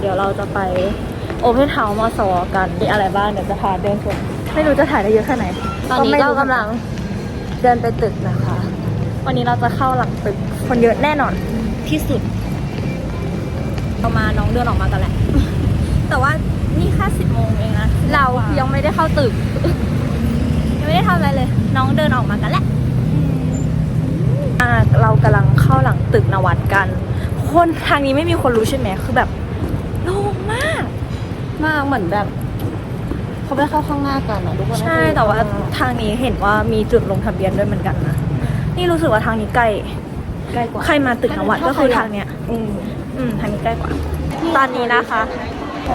เดี๋ยวเราจะไปโอเพนเฮาส์มอสวกันมีอะไรบ้างเดี๋ยวจะพาเดินชมไม่รู้จะถ่ายได้เยอะแค่ไหนตอนนี้ไม่ก็รู้กำลังเดินไปตึกนะคะ วันนี้เราจะเข้าหลังตึกคนเยอะแน่นอนที่สุดเรามาน้องเดินออกมากันแหละ แต่ว่านี่แค่สิบโมงเองนะ เรายังไม่ได้เข้าตึก ยังไม่ได้ทำอะไรเลย น้องเดินออกมากันแหละอ่าเรากำลังเข้าหลังตึกนวัดกัน คนทางนี้ไม่มีคนรู้ใช่ไหมคือแบบโล่งมาก มากเหมือนแบบ เขาไม่ได้เข้าข้างหน้ากันอะทุกคนใช่แต่ว่าทางนี้เห็นว่ามีจุดลงทะเบียนด้วยเหมือนกันนะนี่รู้สึกว่าทางนี้ใกล้ใกล้กว่าใครมาตึกนวัดก็คือทางเนี้ย อืมอืมทางนี้ใกล้กว่า ตอนนี้นะคะ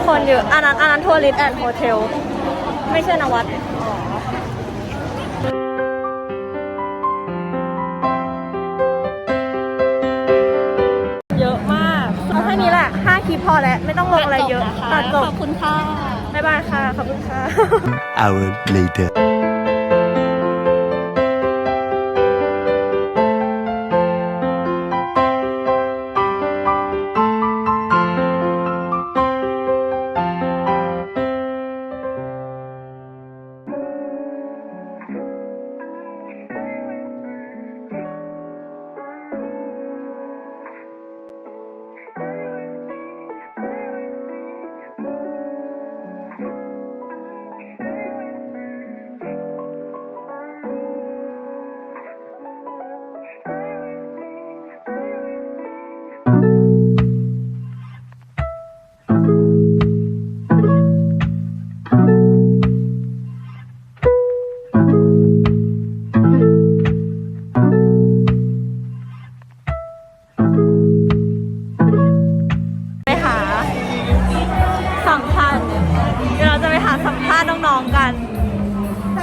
คนเยอะอันนั้นอันนั้นทัวริสแอนด์โฮเทลไม่ใช่นวัดเย อแล้วไม่ต้องลงอะไรเยอะตัดจบขอบคุณค่ะ บ๊ายบายค่ะ ขอบคุณค่ะ hour later.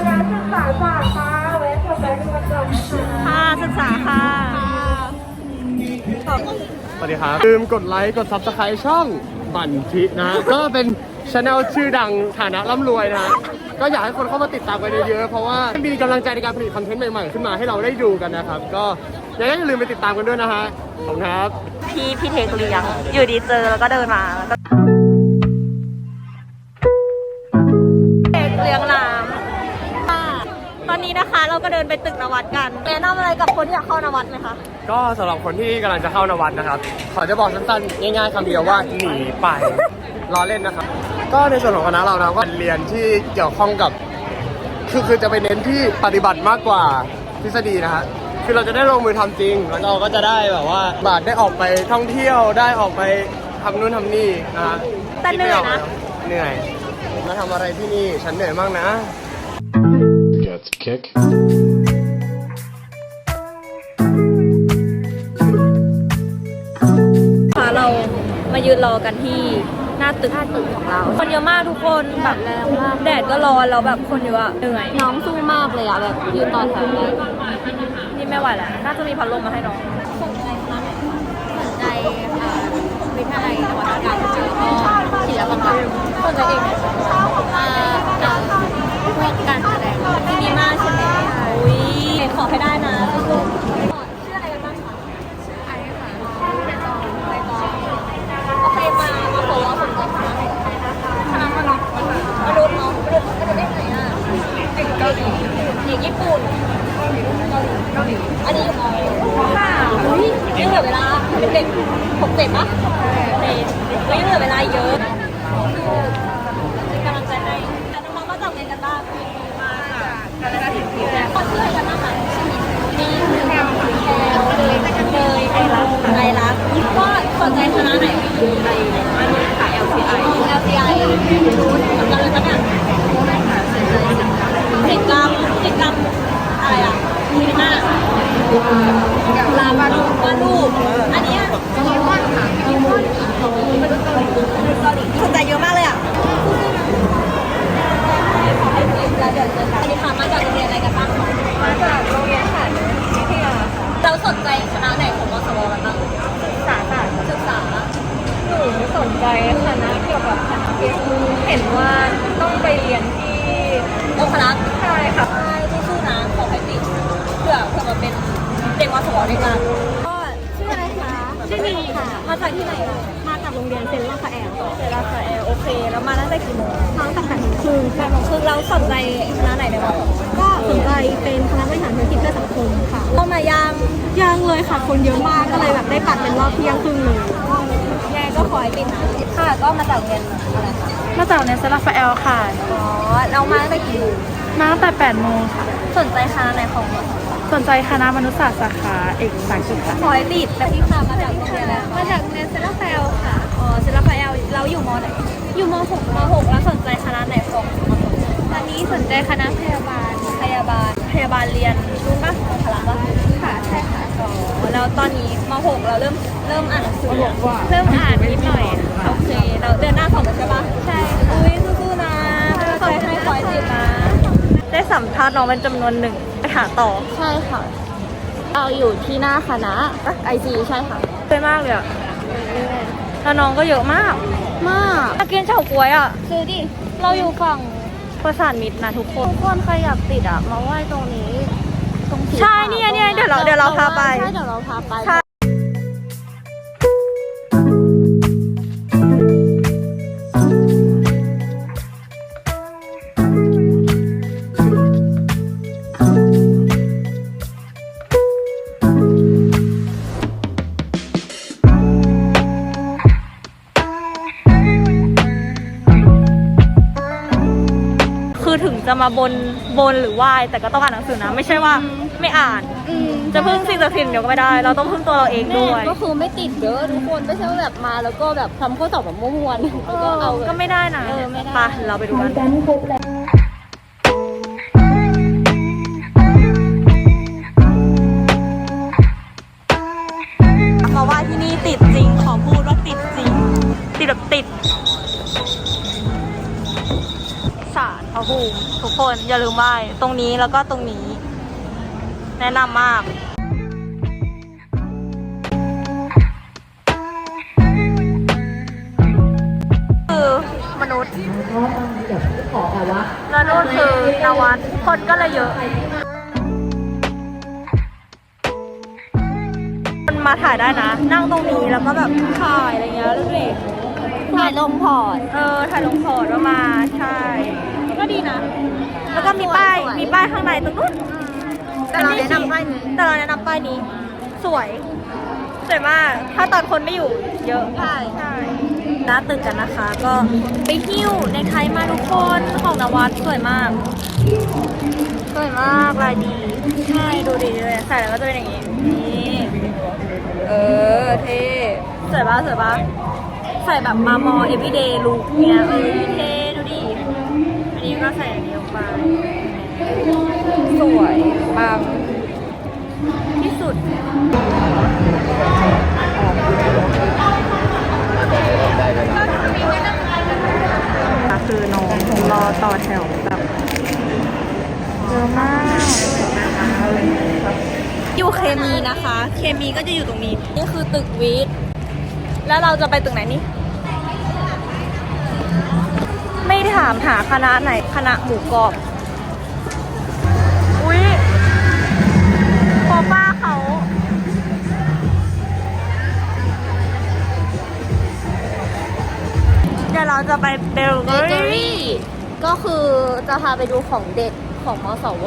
คณะศึกษาศาสตร์ค่ะเวทแบงค์มาก่อนค่ะศึกษาค่ะสวัสดีครับลืมกดไลค์กด subscribe ช่องบันทินะก็เป็นช anel ชื่อดังฐานะร่ำรวยนะก็อยากให้คนเข้ามาติดตามกันเยอะๆเพราะว่ามีกำลังใจในการผลิตคอนเทนต์ใหม่ๆขึ้นมาให้เราได้ดูกันนะครับ ก็ยังไงอย่าลืมไปติดตามกันด้วยนะฮะขอบคุณครับ พี่พี่เทคเลี้ยงอยู่ดีเจอแล้วก็เดินมา นนี้นะคะ เราก็เดินไปตึกนวัดกันแนะนำอะไรกับคนที่อยากเข้านวัดไหมคะ ก็สำหรับคนที่กำลังจะเข้านวัดนะครับ ขอจะบอกสั้นๆ ง่ายๆคำเดียวว่าหนีไปรอเล่นนะครับ ก็ในส่วนของคณะเรานะก็เรียนที่เกี่ยวข้องกับ คือคือจะไปเน้นที่ปฏิบัติมากกว่าทฤษฎีนะฮะคือเราจะได้ลงมือทำจริง แล้วเราก็จะได้แบบว่าบาทได้ออกไปท่องเที่ยวได้ออกไปทำนู่นทำนี่นะฮะแต่เหนื่อยนะเหนื่อยมาทำอะไรที่นี่ฉันเหนื่อยมากนะ Got kick. ค่ะเรามายืนรอกันที่หน้าตึกหน้าตึกของเรา คนเยอะมากทุกคนแบบแรงมากแดดก็ร้อนแล้วแบบคนเยอะอะเหนื่อย น้องสู้มากเลยอะแบบยืนตอนแถวนี้นี่ไม่ไหวแล้วน่าจะมีพัดลมมาให้น้องสนใจวิทยาลัยนวัตกรรมเจอก็ศิลปกรรมสนใจเองชอบของมาพวกการแสดง ดีมากใช่ไหมอุ้ยขอให้ได้นะ ชื่ออะไรกันบ้างคะชื่อไอซ์ค่ะใบตองใบตองโอเคมามาขอเราสนใจคณะไหนคณะมนุษย์มนุษย์เนาะมนุษย์มนุษย์ได้ไหนอะเกาหลีอยู่ญี่ปุ่นเกาหลีเกาหลีอันนี้อยู่มค่ะอุ้ยยังเหลือเวลาเป็นเด็กหกเจ็ดปะเด็กไม่ยังเหลือเวลาเยอะเป็นกำลังใจให้น้องๆมาจากไหนกันบ้างมาจากคณะศิลป์คนชื่ออะไรกันบ้างคะมีแพลวแพลวเลยเลยไอรักไอรักก็สนใจคณะไหนไออันนี้ค่ะ LCI LCI รู้ทำกันเลยปะเนี่ยเด็กกรรมเด็กกรรมอะไรอะมีหน้าลาวารูปวารูปอันนี้ยมีมอนค่ะมีมอนมนุษย์เกาหลีมนุษย์เกาหลีนใจเยอะมากเล ดเพื่อเพื่อมาเป็นเด็กมสด้วยกันก็ชื่ออะไรคะชื่อนีค่ะ มาจากที่ไหนคะมาจากโรงเรียนเซนต์ลาฟาแอลเซราฟาเอลโอเค แล้วมาตั้งแต่กี่โมงทั้งแต่แปดโมงครึ่งแปดโมงครึ่งเราสนใจคณะไหนในมอก็สนใจเป็นคณะบริหารธุรกิจเพื่อสังคมค่ะเข้ามายังยังเลยค่ะ คนเยอะมากก็เลยแบบได้ปัดเป็นรอบเที่ยงครึ่งเลยยังไงก็ขอให้ติดนะค่ะก็มาจากโรงเรียนอะไรคะมาจากโรงเรียนเซนต์ลาฟาแอลค่ะอ๋อเรามาตั้งแต่กี่โมงมาตั้งแต่8โมงค่ะสนใจคณะไหนของมอ สนใจคณะมนุษยศาสตร์สาขาเอกสายสุขค่ะขอให้ติดแต่ที่ค่ะมาจากโรงเรียนอะไรมาจากโรงเรียนเซราฟาเอลค่ะอ๋อเซราฟาเอลเราอยู่มอไหนอยู่มหกมหกแล้วสนใจคณะไหนของมหกตอนนี้สนใจคณะพยาบาลพยาบาลพยาบาลเรียนรู้ปะพละปะค่ะใช่ค่ะอ๋อแล้วตอนนี้มหกเราเริ่มเริ่มอ่านหนังสือยังเริ่มอ่านนิดหน่อยโอเคเราเดือนหน้าสอบแล้วใช่ปะใช่อุ้ยสู้ๆนะขอให้ขอให้ติดนะได้สัมภาษณ์น้องเป็นจำนวนหนึ่งไป หาต่อ ใช่ค่ะ เราอยู่ที่หน้าคณะไอจีใช่ค่ะเยอะมากเลยอะแล้วน้องก็เยอะมาก มากอยากกินเฉาก๊วยอะคือดิ เราอยู่ฝั่งประสานมิตรนะทุกคน ทุกคนใครอยากติดอะมาไหว้ตรงนี้ ตรงสีใช่ขาวเนี่ยเนี่ยตรงเดี๋ยวเราเดี๋ยวเราพาไป ใช่เดี๋ยวเราพาไป ใช่ มาบนบนหรือไหว้แต่ก็ต้องอ่านหนังสือนะ ไม่ใช่ว่าไม่อ่าน อืมจะพึ่งสิ่งศักดิ์สิทธิ์เดี๋ยวก็ไม่ได้ เราต้องพึ่งตัวเราเองแม่ด้วยก็คือไม่ติดเยอะทุกคนไม่ใช่ว่าแบบมาแล้วก็แบบทำข้อสอบแบบมั่วๆแล้วก็เอาก็ไม่ได้นะเออไม่ได้ไปเราไปดูกันมาไหว้ที่นี่ติดจริง ขอพูดว่าติดจริง ติดแบบติดารพระภูมิทุกคนอย่าลืมไหว้ตรงนี้แล้วก็ตรงนี้ แนะนำมากคือมนุษย์แล้วนู่นคือนวัดคนก็เลยเยอะ คนมาถ่ายได้นะ นั่งตรงนี้แล้วก็แบบถ่ายอะไรเงี้ยดูดิถ่ายลงพอร์ต เออ ถ่ายลงพอร์ตว่ามา ใช่ก็ ดีนะ แล้วก็มีป้าย สวยๆมีป้ายข้างในตรงนู้นแต่เราแนะนำป้ายนี้ แต่เราแนะนำป้ายนี้ สวย สวยมาก ถ้าตอนคนไม่อยู่เยอะใช่ ใช่หน้าตึกกันนะคะ ก็ไปหิ้วในไทยมาทุกคนของนวัดสวยมาก สวยมากลายดี ใช่ ดูดีเลย ใส่แล้วก็จะเป็นอย่างนี้ นี่ เออ เท่สวยปะสวยปะใส่แบบมามอ everyday look เนี่ยเออเท่ นี่ก็ใส่อันนี้ลงไป สวยปังที่สุดคือน้องรอต่อแถวแบบเยอะมาก อยู่เคมีนะคะ เคมีก็จะอยู่ตรงนี้ นี่คือตึกวิทย์ แล้วเราจะไปตึกไหนนี่ ถามหาคณะไหนคณะหมูกรอบ อุ้ยพอป้าเขาเดี๋ยวเราจะไปเบลเกเบอเกอรี่ รี่ก็คือจะพาไปดูของเด็ดของมสว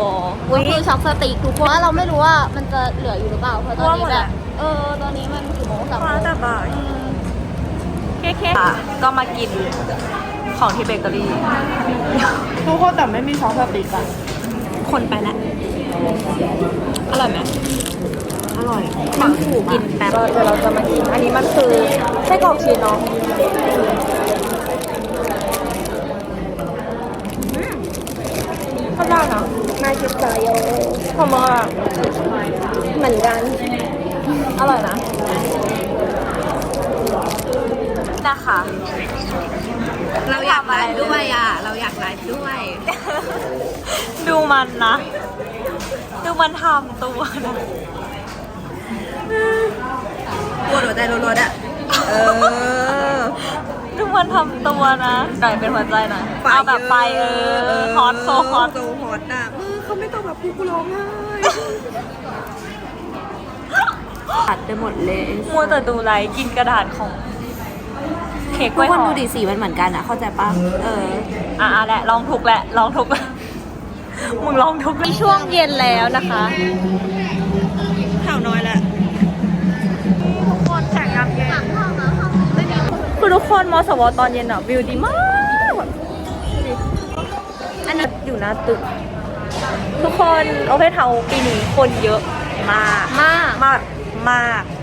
อุ๊ก็ยคือช็อกสติ๊กทุกคนว่าเราไม่รู้ว่ามันจะเหลืออยู่หรือเปล่าเพราะตอนว่าหมนี้ดแบอะ บเออตอนนี้มันกี่โมงสามโมฟ้างแต่บ่ายเคเคก็มากิน ของที่เบเกอรี่ ทุกคนแต่ไม่มีซอสสติ๊กอะคนไปแล้วอร่อยไหมอร่อยมันถูกกินแป๊บเดี๋ยวเราจะมากิน อันนี้มันคือไส้กรอกชีสเนาะอืมข้าวหน้าเนาะมาชิสโยขอมอะเหมือนกัน อร่อยนะนะคะ เราอยากไลฟ์ด้วยอะ เราอยากไลฟ์ด้วย ดูมันนะ ดูมันทำตัวนะปวดหัวใจรัวๆอะเออ ดูมันทำตัวนะไก่เป็นหัวใจหน่อยเอาแบบไปเออฮอตโซฮอตโซฮอตอะมือเขาไม่ต้องแบบกูกูร้องไห้ตัดไปหมดเลยมัวแต่ดูไลฟ์กินกระดาษของ เค้กกทุล้กวยคนหอดูมดิสีมันเหมือนกันอะเข้าใจปะเออ อะอะแหละลองทุกแหละลองทุกมึงลองทุกช่วงเย็นแล้วนะคะแถวน้อยแหละทุกคนแข่งกันเย็นคือทุกคนมสวตอนเย็นอะวิวดีมากแบบอันนี้อยู่หน้าตึก ทุกคนโอเพนเทาปีนี้คนเยอะมาก มาก มากมากที่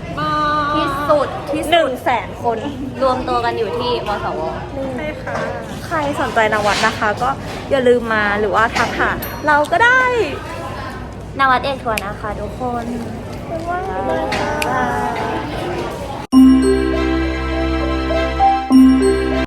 สุดที่หนึ่งแสนคนรวมตัวกันอยู่ที่มสวใช่ค่ะ ใครสนใจนวัดนะคะ ก็อย่าลืมมาหรือว่าทักหาเราก็ได้นวัดเอกทัวร์นะคะทุกคนบ๊ายบาย